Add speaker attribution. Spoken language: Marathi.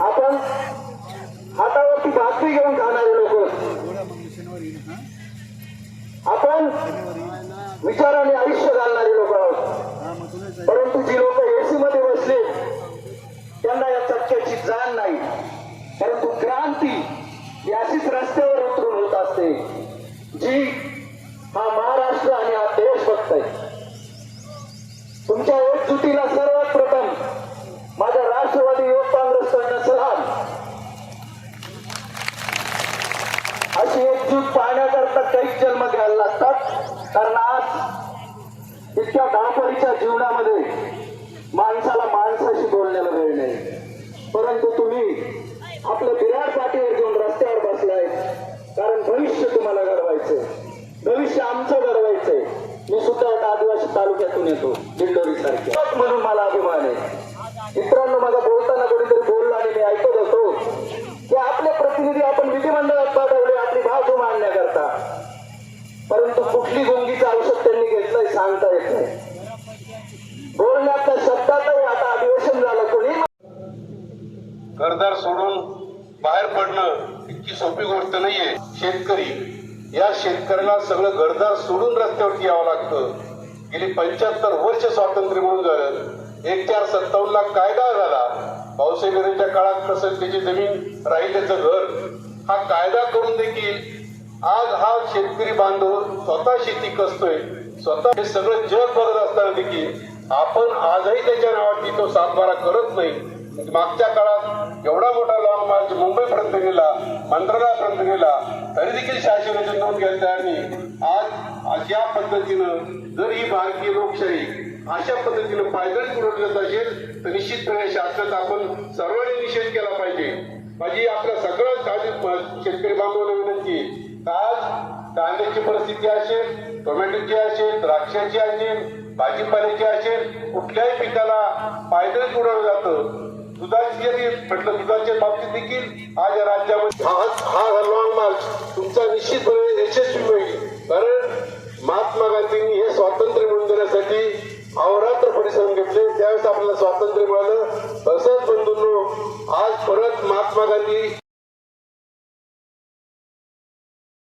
Speaker 1: आपण हातावरती भाकरी घेऊन खाणारे लोक. आपण विचाराने आयुष्य घालणारे लोक आहोत. परंतु जी लोक एसी मध्ये बसले त्यांना या चटक्याची जाण नाही. परंतु क्रांती ही अशीच रस्त्यावर उतरून होत असते जी हा महाराष्ट्र आणि हा देश बघताय. तुमच्या एकजुटीला सर्व पाहण्याकरता काहीच जन्म घ्यायला लागतात. कारण आज इतक्या धावपडीच्या जीवनामध्ये माणसाला माणसाशी बोलण्याला वेळ नाही. परंतु तुम्ही आपलं बिराड पाठीवर घेऊन रस्त्यावर बसलाय. कारण भविष्य तुम्हाला घडवायचंय. भविष्य आमचं घडवायचंय. मी सुद्धा एका आदिवासी तालुक्यातून येतो दिंडोरी सारख्या म्हणून मला अभिमान आहे. मित्रांनो माझा बोलताना सांगता येत नाही. बोलण्याच्या शब्दातही आता अधिवेशन झालं. कोणी
Speaker 2: घरदार सोडून बाहेर पडणं इतकी सोपी गोष्ट नाहीये. शेतकरी या शेतकऱ्याला सगळं घरदार सोडून रस्त्यावरती यावं लागतं. गेली पंच्याहत्तर वर्ष स्वातंत्र्य म्हणून झालं. एक चार सत्तावन्न ला कायदा झाला. पावसेकरीच्या काळात कसं त्याची जमीन राहील त्याचं घर. हा कायदा करून देखील आज हा शेतकरी बांधव स्वतः शेती कसतोय? स्वतः हे सगळं जग बघत असताना देखील आपण आजही त्याच्या नावाची तो सातबारा करत नाही. म्हणजे मागच्या काळात एवढा मोठा लॉंग मार्च मुंबईपर्यंत गेला मंत्रालयापर्यंत गेला तरी देखील शासनाची नोंद घ्यायला तयार नाही आज अशा पद्धतीनं जर ही भारतीय लोकशाही अशा पद्धतीनं पायदळ पुरवली असेल तर निश्चितपणे शासनाचा आपण सर्वांनी निषेध केला पाहिजे. माझी आपल्या सगळ्या शेतकरी बांधवांना विनंती आज कांद्याची परिस्थिती असेल टोमॅटोची असेल द्राक्षाची असेल भाजीपाल्याची असेल कुठल्याही पिकाला पायदळ उडवलं जातं. दुधाची जरी म्हटलं दुधाच्या बाबतीत देखील आज या राज्यामध्ये हा हा लॉंग मार्च तुमचा निश्चितपणे यशस्वी होईल. कारण महात्मा गांधींनी हे स्वातंत्र्य मिळवून देण्यासाठी अहोरात्र परिश्रम घेतले. त्यावेळेस आपल्याला स्वातंत्र्य मिळालं. तसंच बंधूंनो आज परत महात्मा गांधी